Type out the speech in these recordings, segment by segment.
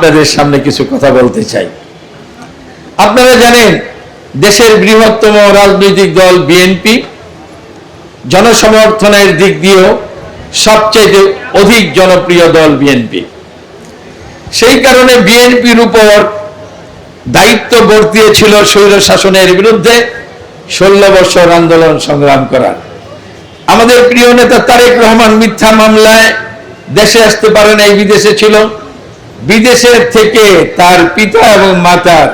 আপনাদের সামনে কিছু কথা বলতে চাই। আপনারা জানেন, দেশের বৃহত্তম রাজনৈতিক দল বিএনপি জনসমর্থনের দিক দিয়েও সবচেয়ে অধিক জনপ্রিয় দল বিএনপি। সেই কারণে বিএনপির উপর দায়িত্ব বর্তিয়েছিল স্বৈর শাসনের বিরুদ্ধে ষোলো বছর আন্দোলন সংগ্রাম করার আমাদের প্রিয় নেতা তারেক রহমান মিথ্যা মামলায় দেশে আসতে পারে নাই, বিদেশে ছিল। বিদেশের থেকে তার পিতা এবং মাতার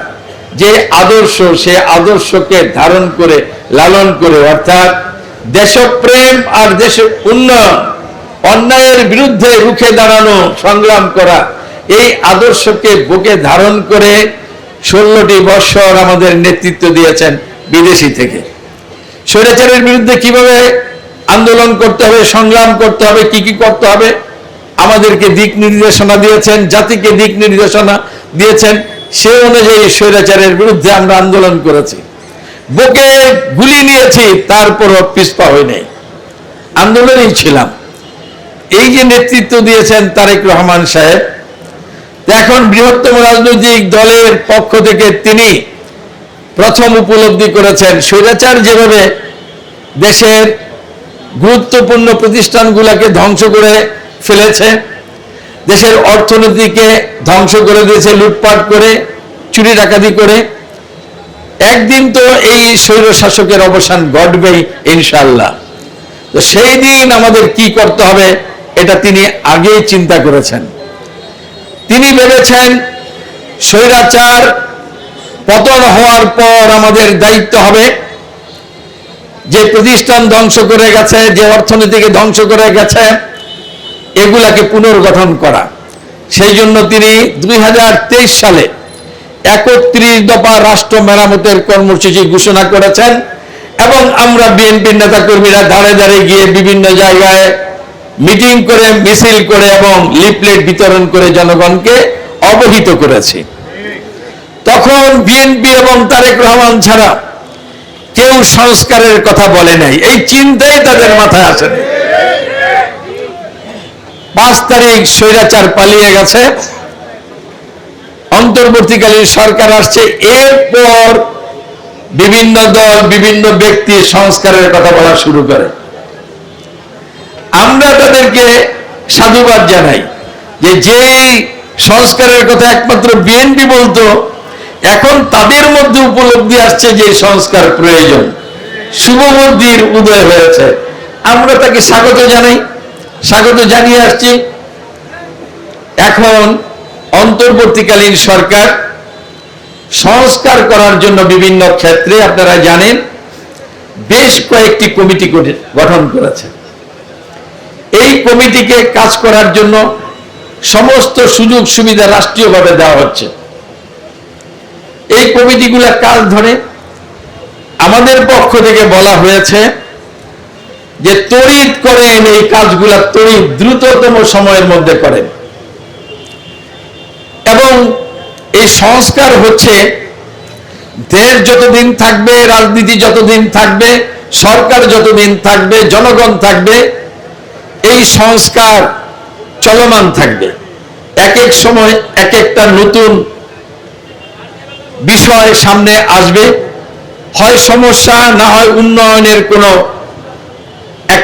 যে আদর্শ, সে আদর্শকে ধারণ করে, লালন করে, অর্থাৎ দেশপ্রেম আর দেশের উন্নয়ন, অন্যায়ের বিরুদ্ধে রুখে দাঁড়ানো, সংগ্রাম করা, এই আদর্শকে বুকে ধারণ করে ষোলোটি বৎসর আমাদের নেতৃত্ব দিয়েছেন বিদেশি থেকে। স্বৈরাচারের বিরুদ্ধে কীভাবে আন্দোলন করতে হবে, সংগ্রাম করতে হবে, কি কি করতে হবে? আমাদেরকে দিক নির্দেশনা দিয়েছেন, জাতিকে দিক নির্দেশনা দিয়েছেন, সে অনুযায়ী স্বৈরাচারের বিরুদ্ধে আমরা আন্দোলন করেছি। বুকে গুলি নিয়েছি, তারপরও পিছপা হই নাই আন্দোলনেই ছিলাম। এই যে নেতৃত্ব দিয়েছেন তারেক রহমান সাহেব এখন বৃহত্তম রাজনৈতিক দলের পক্ষ থেকে তিনি প্রথম উপলব্ধি করেছেন, স্বৈরাচার যেভাবে দেশের গুরুত্বপূর্ণ প্রতিষ্ঠানগুলোকে ধ্বংস করে ফেলেছে। দেশের অর্থনীতিকে ধ্বংস করে দিয়েছে, লুটপাট করে, চুরি ডাকাতি করে। একদিন তো এই স্বৈর শাসকের অবসান ঘটবেই ইনশাল্লাহ তো সেই দিন আমাদের কি করতে হবে, এটা তিনি আগেই চিন্তা করেছেন। তিনি ভেবেছেন, স্বৈরাচার পতন হওয়ার পর আমাদের দায়িত্ব হবে। যে প্রতিষ্ঠান ধ্বংস করে গেছে, যে অর্থনীতিকে ধ্বংস করে গেছে এগুলাকে পুনর্গঠন করা। সেই জন্য তিনি দুই হাজার তেইশ সালে একত্রিশ দফা রাষ্ট্র মেরামতের কর্মসূচি ঘোষণা করেছেন এবং আমরা বিএনপির নেতা কর্মীরা ধারে ধারে গিয়ে বিভিন্ন জায়গায় মিটিং করে, মিছিল করে এবং লিফলেট বিতরণ করে জনগণকে অবহিত করেছি। তখন বিএনপি এবং তারেক রহমান ছাড়া কেউ সংস্কারের কথা বলে নাই। এই চিন্তাই তাদের মাথায় আসে। পাঁচ তারিখ স্বৈরাচার পালিয়ে গেছে। অন্তর্বর্তীকালীন সরকার আসছে। এরপর বিভিন্ন দল, বিভিন্ন ব্যক্তি সংস্কারের কথা বলা শুরু করে। আমরা তাদেরকে সাধুবাদ জানাই যে যেই সংস্কারের কথা একমাত্র বিএনপি বলতো, এখন তাদের মধ্যে উপলব্ধি আসছে যে সংস্কার প্রয়োজন। শুভবুদ্ধির উদয় হয়েছে। আমরা তাকে স্বাগত জানাই। স্বাগত জানিয়ে আসছি। এখন অন্তর্বর্তীকালীন সরকার সংস্কার করার জন্য বিভিন্ন ক্ষেত্রে আপনারা জানেন, বেশ কয়েকটি কমিটি গঠন করেছে। এই কমিটিকে কাজ করার জন্য সমস্ত সুযোগ সুবিধা রাষ্ট্রীয়ভাবে দেওয়া হচ্ছে। এই কমিটিগুলা কাজ ধরে আমাদের পক্ষ থেকে বলা হয়েছে যে তড়িৎ করেন এই কাজগুলা তড়িৎ দ্রুততম সময়ের মধ্যে করেন এবং এই সংস্কার হচ্ছে, দেশ যতদিন থাকবে, রাজনীতি যতদিন থাকবে, সরকার যতদিন থাকবে, জনগণ থাকবে, এই সংস্কার চলমান থাকবে। এক এক সময় এক একটা নতুন বিষয় সামনে আসবে। হয় সমস্যা, না হয় উন্নয়নের কোনো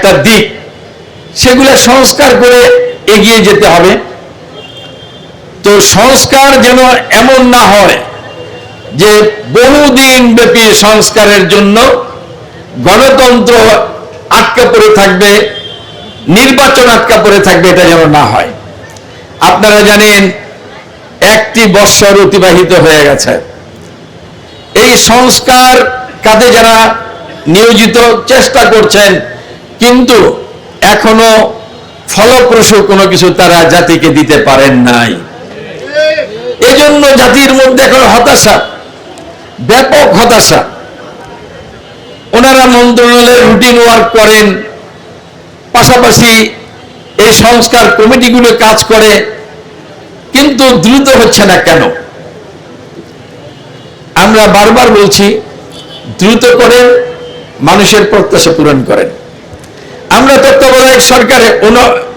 একটা দিক সেগুলো সংস্কার করে এগিয়ে যেতে হবে। তো সংস্কার যেন এমন না হয় যে বহুদিন ব্যাপী সংস্কারের জন্য গণতন্ত্র আটকা পড়ে থাকবে, নির্বাচন আটকা পড়ে থাকবে, এটা যেন না হয়। আপনারা জানেন, একটি বৎসর অতিবাহিত হয়ে গেছে। এই সংস্কার কাজে যারা নিয়োজিত, চেষ্টা করছেন কিন্তু এখনও ফলপ্রসূ কোনো কিছু তারা জাতিকে দিতে পারেন নাই। এজন্য জাতির মধ্যে এখন হতাশা, ব্যাপক হতাশা। ওনারা মন্ত্রণালয়ের রুটিন ওয়ার্ক করেন, পাশাপাশি এই সংস্কার কমিটিগুলো কাজ করে, কিন্তু দ্রুত হচ্ছে না কেন? আমরা বারবার বলছি, দ্রুত করেন, মানুষের প্রত্যাশা পূরণ করেন। আমরা তত্ত্বাবধায়ক সরকারে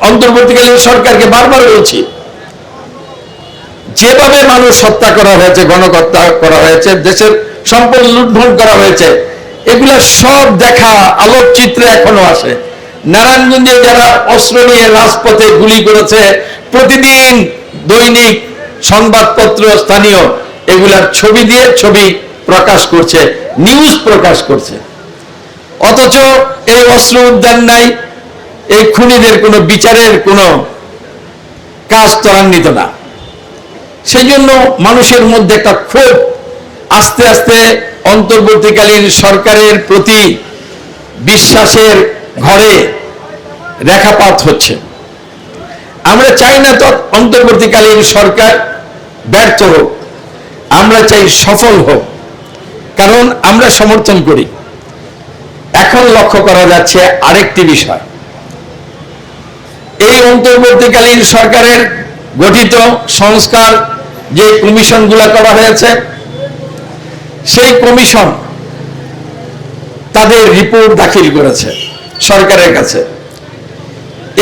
অন্তর্বর্তীকালীন সরকারকে বারবার বলছি, যেভাবে মানুষ হত্যা করা হয়েছে, গণহত্যা করা হয়েছে, দেশের সম্পদ লুণ্ঠন করা হয়েছে, এগুলা সব দেখা আলোকচিত্রে এখনও আসে। নারায়ণগঞ্জে যারা অস্ত্র নিয়ে রাজপথে গুলি করেছে, প্রতিদিন দৈনিক সংবাদপত্র, স্থানীয় এগুলার ছবি দিয়ে ছবি প্রকাশ করছে, নিউজ প্রকাশ করছে। অথচ এই অস্ত্র উদ্যান নাই, এই খুনিদের কোনো বিচারের কোনো কাজ ত্বরান্বিত না। সেই জন্য মানুষের মধ্যে একটা ক্ষোভ আস্তে আস্তে অন্তর্বর্তীকালীন সরকারের প্রতি বিশ্বাসের ঘরে রেখাপাত হচ্ছে। আমরা চাই না তো অন্তর্বর্তীকালীন সরকার ব্যর্থ হোক, আমরা চাই সফল হোক। কারণ আমরা সমর্থন করি। এখন লক্ষ্য করা যাচ্ছে আরেকটি বিষয়। এই অন্তর্বর্তীকালীন সরকারের গঠিত সংস্কার যে কমিশনগুলো করা হয়েছে, সেই কমিশন তাদের রিপোর্ট দাখিল করেছে সরকারের কাছে।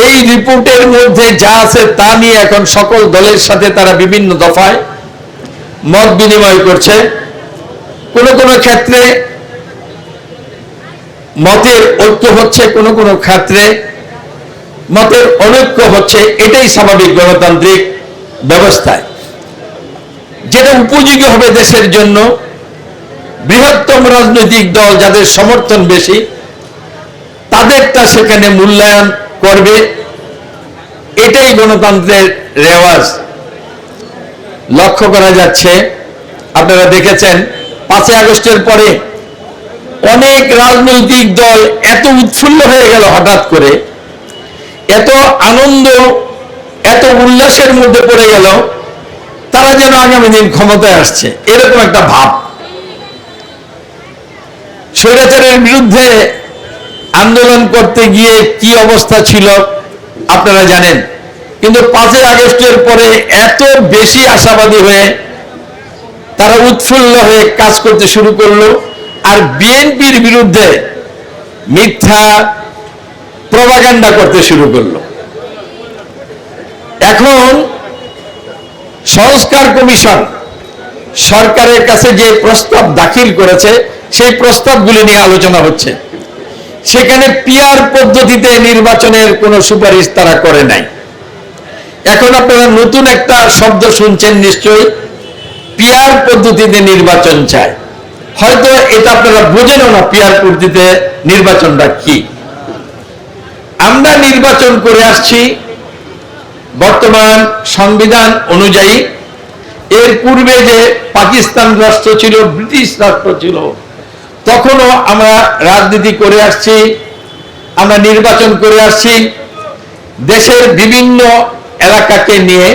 এই রিপোর্টের মধ্যে যা আছে তা নিয়ে এখন সকল দলের সাথে তারা বিভিন্ন দফায় মত বিনিময় করছে। কোন কোন ক্ষেত্রে মতের ঐক্য হচ্ছে কোন কোন ক্ষেত্রে মতের অনৈক্য হচ্ছে, এটাই স্বাভাবিক গণতান্ত্রিক ব্যবস্থায়। যেটা উপযোগী হবে দেশের জন্য, বৃহত্তম রাজনৈতিক দল যাদের সমর্থন বেশি, তাদেরটা সেখানে মূল্যায়ন করবে, এটাই গণতন্ত্রের রেওয়াজ। লক্ষ্য করা যাচ্ছে, আপনারা দেখেছেন, পাঁচই আগস্টের পরে অনেক রাজনৈতিক দল এত উৎফুল্ল হয়ে গেল হঠাৎ করে। এত আনন্দ, এত উল্লাসের মধ্যে পড়ে গেল, তারা যেন আগামী দিন ক্ষমতায় আসছে। এরকম একটা ভাব। স্বৈরাচারের বিরুদ্ধে আন্দোলন করতে গিয়ে কি অবস্থা ছিল, আপনারা জানেন। কিন্তু পাঁচই আগস্টের পরে এত বেশি আশাবাদী হয়ে তারা উৎফুল্ল হয়ে কাজ করতে শুরু করল। আর বিএনপির বিরুদ্ধে মিথ্যা প্রভাগান্ডা করতে শুরু করল। এখন সংস্কার কমিশন সরকারের কাছে যে প্রস্তাব দাখিল করেছে, সেই প্রস্তাবগুলি নিয়ে আলোচনা হচ্ছে। সেখানে পিয়ার পদ্ধতিতে নির্বাচনের কোনো সুপারিশ তারা করে নাই। এখন আপনারা নতুন একটা শব্দ শুনছেন নিশ্চয়ই পিয়ার পদ্ধতিতে নির্বাচন চায়। হয়তো এটা আপনারা বোঝেনও না পিয়ার পদ্ধতিতে নির্বাচনটা কি। আমরা নির্বাচন করে আসছি, বর্তমান সংবিধান অনুযায়ী। এর পূর্বে যে পাকিস্তান রাষ্ট্র ছিল, ব্রিটিশ রাষ্ট্র ছিল, তখনও আমরা রাজনীতি করে আসছি, আমরা নির্বাচন করে আসছি। দেশের বিভিন্ন এলাকাকে নিয়ে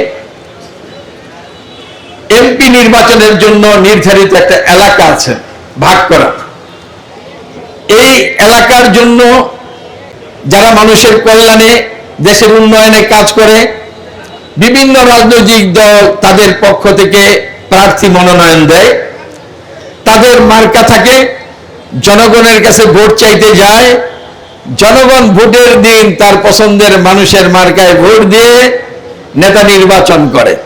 এমপি নির্বাচনের জন্য নির্ধারিত একটা এলাকা আছে। ভাগ করা। এই এলাকার জন্য যারা মানুষের কল্যাণে দেশের উন্নয়নে কাজ করে, বিভিন্ন রাজনৈতিক দল তাদের পক্ষ থেকে প্রার্থী মনোনয়ন দেয়। তাদের মার্কা থাকে, জনগণের কাছে ভোট চাইতে যায়। জনগণ ভোটের দিন তার পছন্দের মানুষের মার্কায় ভোট দিয়ে নেতা নির্বাচন করে।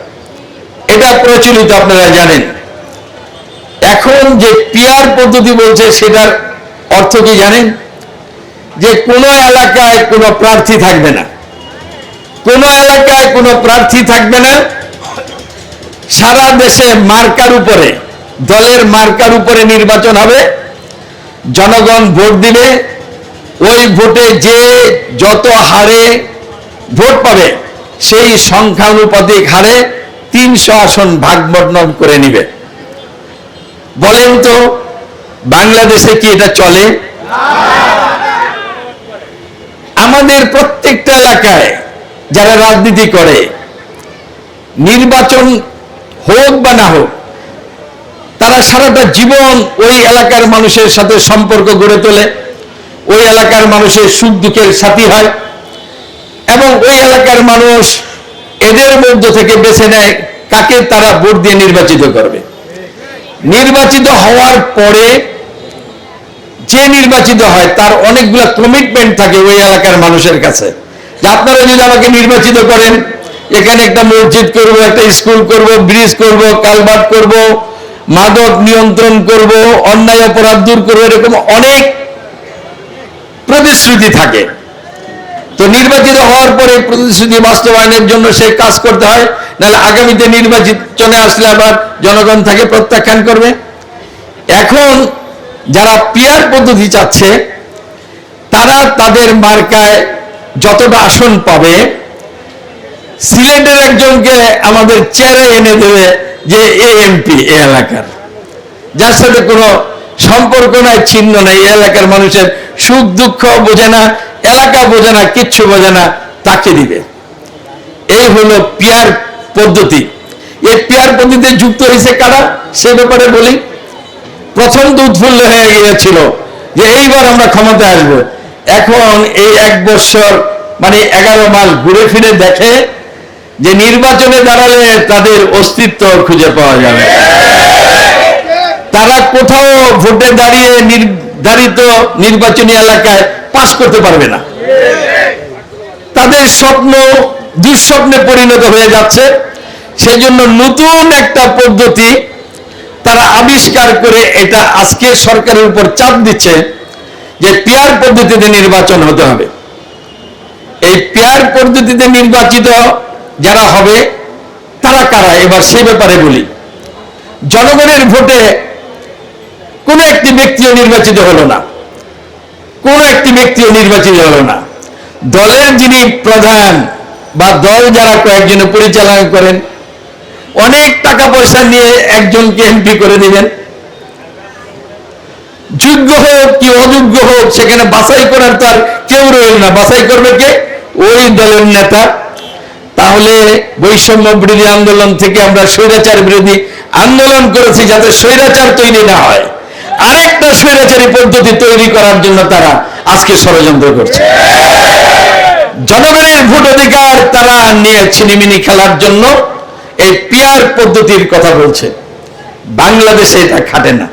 এটা প্রচলিত, আপনারা জানেন। এখন যে পিয়ার পদ্ধতি বলছে, সেটার অর্থ কি জানেন? যে কোনো এলাকায় কোনো প্রার্থী থাকবে না। কোনো এলাকায় কোনো প্রার্থী থাকবে না। সারা দেশে মার্কার উপরে, দলের মার্কার উপরে নির্বাচন হবে। জনগণ ভোট দিবে। ওই ভোটে যে যত হারে ভোট পাবে, সেই সংখ্যানুপাতিক হারে তিনশো আসন ভাগ বন্টন করে নিবে। বলেন তো, বাংলাদেশে কি এটা চলে? আমাদের প্রত্যেকটা এলাকায় যারা রাজনীতি করে, নির্বাচন হোক বা না হোক, তারা সারাটা জীবন ওই এলাকার মানুষের সাথে সম্পর্ক গড়ে তোলে, ওই এলাকার মানুষের সুখ দুঃখের সাথী হয় এবং ওই এলাকার মানুষ এদের মধ্য থেকে বেছে নেয় কাকে তারা ভোট দিয়ে নির্বাচিত করবে। নির্বাচিত হওয়ার পরে যে নির্বাচিত হয়, তার অনেকগুলো কমিটমেন্ট থাকে ওই এলাকার মানুষের কাছে। যে আপনারা যদি আমাকে নির্বাচিত করেন, এখানে একটা মসজিদ করব, একটা স্কুল করব ব্রিজ করব, কালভার্ট করব, মাদক নিয়ন্ত্রণ করব, অন্যায় অপরাধ দূর করব, এরকম অনেক প্রতিশ্রুতি থাকে। তো নির্বাচিত হওয়ার পরে প্রতিশ্রুতি বাস্তবায়নের জন্য সে কাজ করতে হয়, নাহলে আগামীতে নির্বাচনে আসলে আবার জনগণ তাকে প্রত্যাখ্যান করবে। এখন যারা পিয়ার পদ্ধতি চাচ্ছে, তারা তাদের মার্কায় যতটা আসন পাবে, সিলেটের একজনকে আমাদের চেয়ারে এনে দেবে যে এ এমপি এ এলাকার। যার সাথে কোনো সম্পর্ক নাই, ছিন্ন নাই এলাকার মানুষের সুখ দুঃখ বোঝে না এলাকা বোঝে না, কিচ্ছু বোঝে না, তাকে দিবে। এই হলো পিয়ার পদ্ধতি। এই পিয়ার পদ্ধতিতে যুক্ত হয়েছে কারা? সে ব্যাপারে বলি। প্রথম তো উৎফুল্ল হয়ে গিয়েছিল যে এইবার আমরা ক্ষমতায় আসব। এখন এই এক বছর মানে এগারো মাস ঘুরে ফিরে দেখে যে নির্বাচনে দাঁড়ালে তাদের অস্তিত্ব খুঁজে পাওয়া যাবে। তারা কোথাও ভোটে দাঁড়িয়ে নির্ধারিত নির্বাচনী এলাকায় পাশ করতে পারবে না। তাদের স্বপ্ন দুঃস্বপ্নে পরিণত হয়ে যাচ্ছে। সেজন্য নতুন একটা পদ্ধতি তারা আবিষ্কার করে এটা আজকে সরকারের উপর চাপ দিচ্ছে যে পেয়ার পদ্ধতিতে নির্বাচন হতে হবে। এই পেয়ার পদ্ধতিতে নির্বাচিত যারা হবে, তারা কারা? এবার সে ব্যাপারে বলি। জনগণের ভোটে কোনো একটি ব্যক্তিও নির্বাচিত হলো না। কোন একটি ব্যক্তিও নির্বাচিত হলো না। দলের যিনি প্রধান বা দল যারা কয়েকজনে পরিচালনা করেন, অনেক টাকা পয়সা নিয়ে একজনকে এমপি করে দিবেন। যোগ্য হোক কি অযোগ্য হোক, সেখানে বাছাই করার তার কেউ রইল না। বাছাই করবে কে? ওই দলের নেতা। তাহলে বৈষম্য বিরোধী আন্দোলন থেকে আমরা স্বৈরাচার বিরোধী আন্দোলন করেছি যাতে স্বৈরাচার তৈরি না হয়। আরেকটা স্বৈরাচারী পদ্ধতি তৈরি করার জন্য তারা আজকে ষড়যন্ত্র করছে। জনগণের ভোট অধিকার তারা নিয়ে ছিনিমিনি খেলার জন্য এই পিয়ার পদ্ধতির কথা বলছে। বাংলাদেশে এটা খাটে না।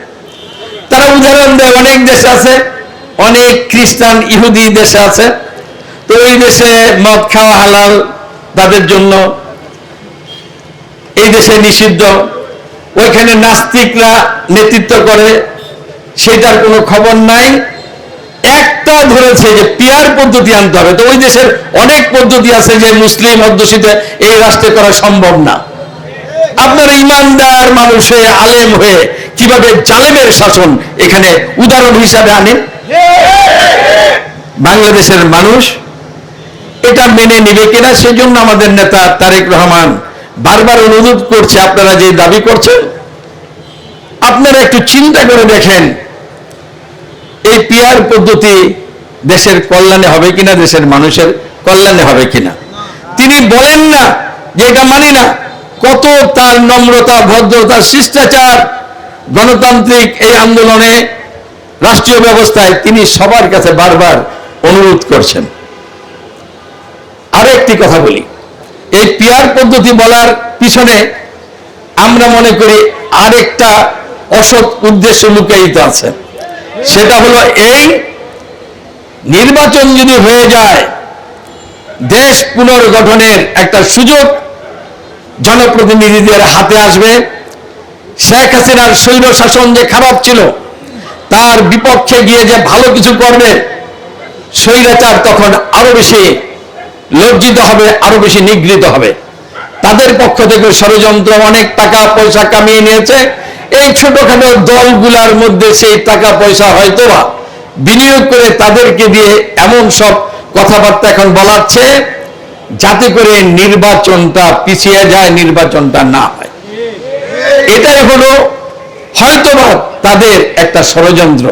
তারা উদাহরণ দেয়, অনেক দেশে আছে, অনেক খ্রিস্টান ইহুদি দেশে আছে। তো ওই দেশে মদ খাওয়া হালাল তাদের জন্য। এই দেশে নিষিদ্ধ। ওইখানে নাস্তিকরা নেতৃত্ব করে সেটার কোনো খবর নাই। একটা ধরেছে যে পিয়ার পদ্ধতি আনতে হবে। তো ওই দেশের অনেক পদ্ধতি আছে যে মুসলিম অধ্যুষিত এই রাষ্ট্রে করা সম্ভব না। আপনার ইমানদার মানুষ হয়ে, আলেম হয়ে কীভাবে জালেমের শাসন এখানে উদাহরণ হিসাবে আনেন? বাংলাদেশের মানুষ এটা মেনে নিবে কিনা সেজন্য আমাদের নেতা তারেক রহমান বারবার অনুরোধ করছে, আপনারা যে দাবি করছেন, আপনারা একটু চিন্তা করে দেখেন এই পিয়ার পদ্ধতি দেশের কল্যাণে হবে কিনা, দেশের মানুষের কল্যাণে হবে কিনা? তিনি বলেন না যে এটা মানি না। কত তার নম্রতা, ভদ্রতা, শিষ্টাচার, গণতান্ত্রিক এই আন্দোলনে রাষ্ট্রীয় ব্যবস্থায় তিনি সবার কাছে বারবার অনুরোধ করছেন। আরও একটি কথা বলি। এই পিয়ার পদ্ধতি বলার পিছনে আমরা মনে করি আরেকটা অসৎ উদ্দেশ্য লুকায়িত আছে। সেটা হলো এই নির্বাচন যদি হয়ে যায়, দেশ পুনর্গঠনের একটা সুযোগ জনপ্রতিনিধিদের হাতে আসবে। শেখ হাসিনার স্বৈর শাসন যে খারাপ ছিল, তার বিপক্ষে গিয়ে যে ভালো কিছু করবে, স্বৈরাচার তখন আরও বেশি লজ্জিত হবে, আরও বেশি নিগৃহীত হবে। তাদের পক্ষ থেকে ষড়যন্ত্র অনেক টাকা পয়সা কামিয়ে নিয়েছে। এই ছোটখাটো দলগুলার মধ্যে সেই টাকা পয়সা হয়তো বা বিনিয়োগ করে তাদেরকে দিয়ে এমন সব কথাবার্তা এখন বলাচ্ছে, যাতে করে নির্বাচনটা পিছিয়ে যায়, নির্বাচনটা না হয়। এটাই হলো হয়তোবা তাদের একটা ষড়যন্ত্র।